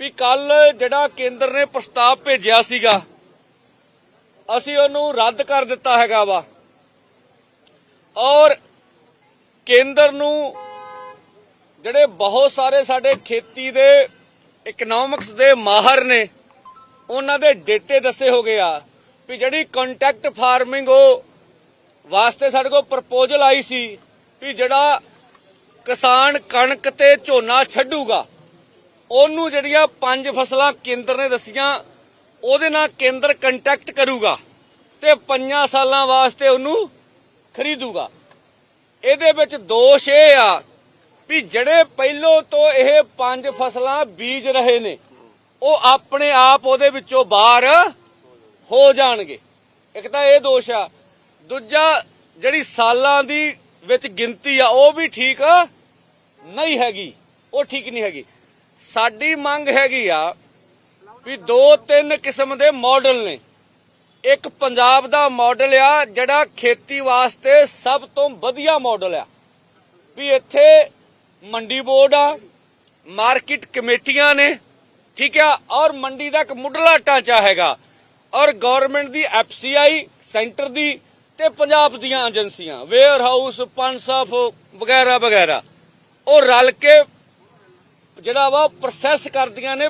ਵੀ ਕੱਲ ਜਿਹੜਾ ਕੇਂਦਰ ਨੇ ਪ੍ਰਸਤਾਵ ਭੇਜਿਆ ਸੀਗਾ, ਅਸੀਂ ਉਹਨੂੰ ਰੱਦ ਕਰ ਦਿੱਤਾ ਹੈਗਾ ਵਾ। ਔਰ ਕੇਂਦਰ ਨੂੰ ਜਿਹੜੇ ਬਹੁਤ ਸਾਰੇ ਸਾਡੇ ਖੇਤੀ ਦੇ ਇਕਨੋਮਿਕਸ ਦੇ ਮਾਹਰ ਨੇ, ਉਹਨਾਂ ਦੇ ਡੇਟੇ ਦੱਸੇ ਹੋ ਗਏ ਆ ਵੀ ਜਿਹੜੀ ਕੰਟੈਕਟ ਫਾਰਮਿੰਗ ਉਹ ਵਾਸਤੇ ਸਾਡੇ ਕੋਲ ਪ੍ਰਪੋਜ਼ਲ ਆਈ ਸੀ ਵੀ ਜਿਹੜਾ ਕਿਸਾਨ ਕਣਕ ਤੇ ਝੋਨਾ ਛੱਡੂਗਾ। ਉਹਨੂੰ ਜਿਹੜੀਆਂ ਪੰਜ ਫਸਲਾਂ ਕੇਂਦਰ ਨੇ ਦੱਸੀਆਂ, ਉਹਦੇ ਨਾਲ ਕੇਂਦਰ ਕੰਟੈਕਟ ਕਰੂਗਾ ਤੇ ਪੰਜਾਂ ਸਾਲਾਂ ਵਾਸਤੇ ਉਹਨੂੰ ਖਰੀਦੂਗਾ। ਇਹਦੇ ਵਿੱਚ ਦੋਸ਼ ਇਹ ਆ ਵੀ ਜਿਹੜੇ ਪਹਿਲੋਂ ਤੋਂ ਇਹ ਪੰਜ ਫਸਲਾਂ ਬੀਜ ਰਹੇ ਨੇ, ਉਹ ਆਪਣੇ ਆਪ ਉਹਦੇ ਵਿੱਚੋਂ ਬਾਹਰ ਹੋ ਜਾਣਗੇ। ਇੱਕ ਤਾਂ ਇਹ ਦੋਸ਼ ਆ। ਦੂਜਾ, ਜਿਹੜੀ ਸਾਲਾਂ ਦੀ ਵਿੱਚ ਗਿਣਤੀ ਆ, ਉਹ ਵੀ ਠੀਕ ਨਹੀਂ ਹੈਗੀ। ਉਹ ਠੀਕ ਨਹੀਂ ਹੈਗੀ। ਸਾਡੀ ਮੰਗ ਹੈਗੀ ਆ ਵੀ ਦੋ ਤਿੰਨ ਕਿਸਮ ਦੇ ਮਾਡਲ ਨੇ। ਇੱਕ ਪੰਜਾਬ ਦਾ ਮਾਡਲ ਆ, ਜਿਹੜਾ ਖੇਤੀ ਵਾਸਤੇ ਸਭ ਤੋਂ ਵਧੀਆ ਮਾਡਲ ਆ। ਵੀ ਇੱਥੇ ਮੰਡੀ ਬੋਰਡ ਆ, ਮਾਰਕੀਟ ਕਮੇਟੀਆਂ ਨੇ, ਠੀਕ ਆ, ਔਰ ਮੰਡੀ ਦਾ ਇੱਕ ਮੁੱਢਲਾ ਢਾਂਚਾ ਹੈਗਾ। ਔਰ ਗਵਰਨਮੈਂਟ ਦੀ ਐਫਸੀਆਈ ਸੈਂਟਰ ਦੀ ਤੇ ਪੰਜਾਬ ਦੀਆਂ ਏਜੰਸੀਆਂ ਵੇਅਰ ਹਾਊਸ ਪੰਸਫ ਵਗੈਰਾ ਵਗੈਰਾ। ਉਹ ਰਲ ਕੇ ਜਿਹੜਾ ਵਾ ਪ੍ਰੋਸੈਸ ਕਰਦੀਆਂ ਨੇ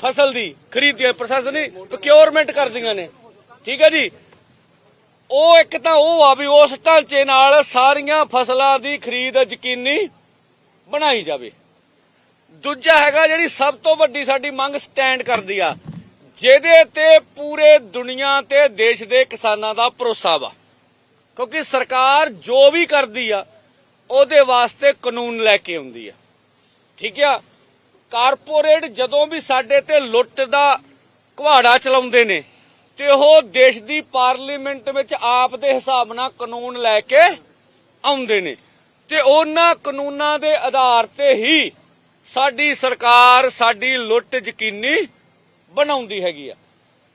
ਫਸਲ ਦੀ, ਖਰੀਦੀ ਪ੍ਰੋਸੈਸ ਨਹੀਂ ਪ੍ਰੋਕਿਉਰਮੈਂਟ ਕਰਦੀਆਂ ਨੇ। ਠੀਕ ਹੈ ਜੀ? ਉਹ ਇੱਕ ਤਾਂ ਉਹ ਆ ਵੀ ਉਸ ਢਾਂਚੇ ਨਾਲ ਸਾਰੀਆਂ ਫਸਲਾਂ ਦੀ ਖਰੀਦ ਯਕੀਨੀ ਬਣਾਈ ਜਾਵੇ। ਦੂਜਾ ਹੈਗਾ ਜਿਹੜੀ ਸਭ ਤੋਂ ਵੱਡੀ ਸਾਡੀ ਮੰਗ ਸਟੈਂਡ ਕਰਦੀ ਆ, ਜਿਹਦੇ ਤੇ ਪੂਰੇ ਦੁਨੀਆ ਤੇ ਦੇਸ਼ ਦੇ ਕਿਸਾਨਾਂ ਦਾ ਭਰੋਸਾ ਵਾ। ਕਿਉਂਕਿ ਸਰਕਾਰ ਜੋ ਵੀ ਕਰਦੀ ਆ, ਉਹਦੇ ਵਾਸਤੇ ਕਾਨੂੰਨ ਲੈ ਕੇ ਆਉਂਦੀ ਆ। ਠੀਕ ਆ? ਕਾਰਪੋਰੇਟ ਜਦੋਂ ਵੀ ਸਾਡੇ ਤੇ ਲੁੱਟ ਦਾ ਕੁਹਾੜਾ ਚਲਾਉਂਦੇ ਨੇ, ਤੇ ਉਹ ਦੇਸ਼ ਦੀ ਪਾਰਲੀਮੈਂਟ ਵਿੱਚ ਆਪ ਦੇ ਹਿਸਾਬ ਨਾਲ ਕਾਨੂੰਨ ਲੈ ਕੇ ਆਉਂਦੇ ਨੇ। ਤੇ ਉਹਨਾਂ ਕਾਨੂੰਨਾਂ ਦੇ ਆਧਾਰ ਤੇ ਹੀ ਸਾਡੀ ਸਰਕਾਰ, ਸਾਡੀ ਲੁੱਟ ਯਕੀਨੀ ਬਣਾਉਂਦੀ ਹੈਗੀ ਆ।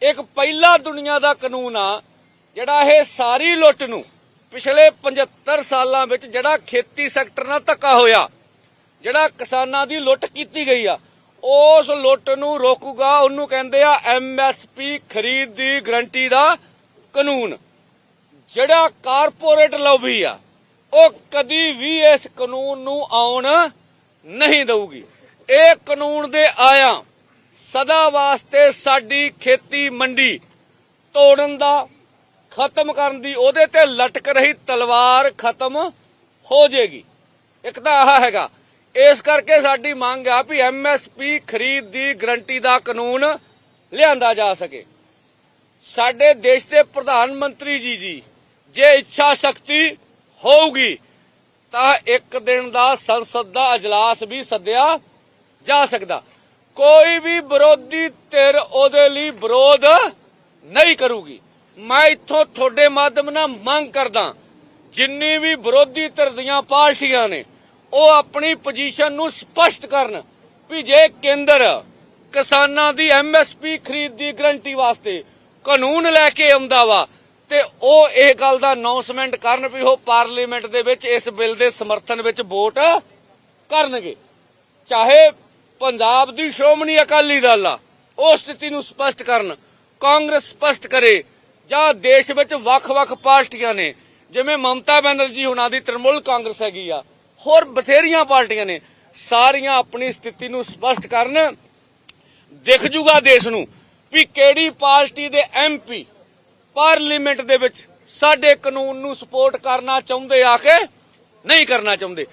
ਇੱਕ ਪਹਿਲਾ ਦੁਨੀਆ ਦਾ ਕਾਨੂੰਨ ਆ, ਜਿਹੜਾ ਇਹ ਸਾਰੀ ਲੁੱਟ ਨੂੰ ਪਿਛਲੇ 75 ਸਾਲਾਂ ਵਿੱਚ ਜਿਹੜਾ ਖੇਤੀ ਸੈਕਟਰ ਨਾਲ ਧੱਕਾ ਹੋਇਆ ਜਿਹੜਾ ਕਿਸਾਨਾਂ ਦੀ ਲੁੱਟ ਕੀਤੀ ਗਈ ਆ, ਉਸ ਲੁੱਟ ਨੂੰ ਰੋਕੂਗਾ, ਉਹਨੂੰ ਕਹਿੰਦੇ ਆ ਐਮਐਸਪੀ ਖਰੀਦ ਦੀ ਗਰੰਟੀ ਦਾ ਕਾਨੂੰਨ। ਜਿਹੜਾ ਕਾਰਪੋਰੇਟ ਲੌਬੀ ਆ, ਉਹ ਕਦੀ ਵੀ ਇਸ ਕਾਨੂੰਨ ਨੂੰ ਆਉਣ ਨਹੀਂ ਦਊਗੀ। ਇਹ ਕਾਨੂੰਨ ਦੇ ਆਇਆ, ਸਦਾ ਵਾਸਤੇ ਸਾਡੀ ਖੇਤੀ ਮੰਡੀ ਤੋੜਨ ਦਾ, ਖਤਮ ਕਰਨ ਦੀ, ਉਹਦੇ ਤੇ ਲਟਕ ਰਹੀ ਤਲਵਾਰ ਖਤਮ ਹੋ ਜਾਏਗੀ। ਇੱਕ ਤਾਂ ਆਹ ਹੈਗਾ ਇਸ ਕਰਕੇ ਸਾਡੀ ਮੰਗ ਆ ਵੀ ਐਮਐਸਪੀ ਖਰੀਦ ਦੀ ਗਰੰਟੀ ਦਾ ਕਾਨੂੰਨ ਲਿਆਂਦਾ ਜਾ ਸਕੇ। ਸਾਡੇ ਦੇਸ਼ ਦੇ ਪ੍ਰਧਾਨ ਮੰਤਰੀ ਜੀ ਜੀ ਜੇ ਇੱਛਾ ਸ਼ਕਤੀ ਹੋਊਗੀ, ਤਾਂ ਇੱਕ ਦਿਨ ਦਾ ਸੰਸਦ ਦਾ ਅਜਲਾਸ ਵੀ ਸੱਦਿਆ ਜਾ ਸਕਦਾ। ਕੋਈ ਵੀ ਵਿਰੋਧੀ ਧਿਰ ਉਹਦੇ ਲਈ ਵਿਰੋਧ ਨਹੀਂ ਕਰੂਗੀ। ਮੈਂ ਇੱਥੋਂ ਤੁਹਾਡੇ ਮਾਧਿਅਮ ਨਾਲ ਮੰਗ ਕਰਦਾ, ਜਿੰਨੀ ਵੀ ਵਿਰੋਧੀ ਧਿਰ ਦੀਆਂ ਪਾਰਟੀਆਂ ਨੇ ਉਹ ਆਪਣੀ ਪੋਜੀਸ਼ਨ ਨੂੰ ਸਪਸ਼ਟ ਕਰਨ ਵੀ ਜੇ ਕੇਂਦਰ ਕਿਸਾਨਾਂ ਦੀ ਐਮਐਸਪੀ ਖਰੀਦ ਦੀ ਗਰੰਟੀ ਵਾਸਤੇ ਕਾਨੂੰਨ ਲੈ ਕੇ ਆਉਂਦਾ ਵਾ ਤੇ ਉਹ ਇਹ ਗੱਲ ਦਾ ਅਨਾਉਂਸਮੈਂਟ ਕਰਨ ਵੀ ਉਹ ਪਾਰਲੀਮੈਂਟ ਦੇ ਵਿੱਚ ਇਸ ਬਿੱਲ ਦੇ ਸਮਰਥਨ ਵਿੱਚ ਵੋਟ ਕਰਨਗੇ। ਚਾਹੇ ਪੰਜਾਬ ਦੀ ਸ਼੍ਰੋਮਣੀ ਅਕਾਲੀ ਦਲ ਆ, ਉਹ ਸਥਿਤੀ ਨੂੰ ਸਪਸ਼ਟ ਕਰਨ, ਕਾਂਗਰਸ ਸਪਸ਼ਟ ਕਰੇ ਜਾਂ ਦੇਸ਼ ਵਿੱਚ ਵੱਖ-ਵੱਖ ਪਾਰਟੀਆਂ ਨੇ, ਜਿਵੇਂ ਮਮਤਾ ਬੈਨਰਜੀ ਹੁਣਾਂ ਦੀ ਤ੍ਰਿਣਮੂਲ ਕਾਂਗਰਸ ਹੈਗੀ ਆ ਹੋਰ ਬਥੇਰੀਆਂ ਪਾਰਟੀਆਂ ਨੇ। ਸਾਰੀਆਂ ਆਪਣੀ ਸਥਿਤੀ ਨੂੰ ਸਪਸ਼ਟ ਕਰਨ ਦਿਖ ਜੂਗਾ ਦੇਸ਼ ਨੂੰ ਵੀ ਕਿਹੜੀ ਪਾਰਟੀ ਦੇ ਐਮਪੀ ਪਾਰਲੀਮੈਂਟ ਦੇ ਵਿੱਚ ਸਾਡੇ ਕਾਨੂੰਨ ਨੂੰ ਸਪੋਰਟ ਕਰਨਾ ਚਾਹੁੰਦੇ ਆ ਕੇ ਨਹੀਂ ਕਰਨਾ ਚਾਹੁੰਦੇ।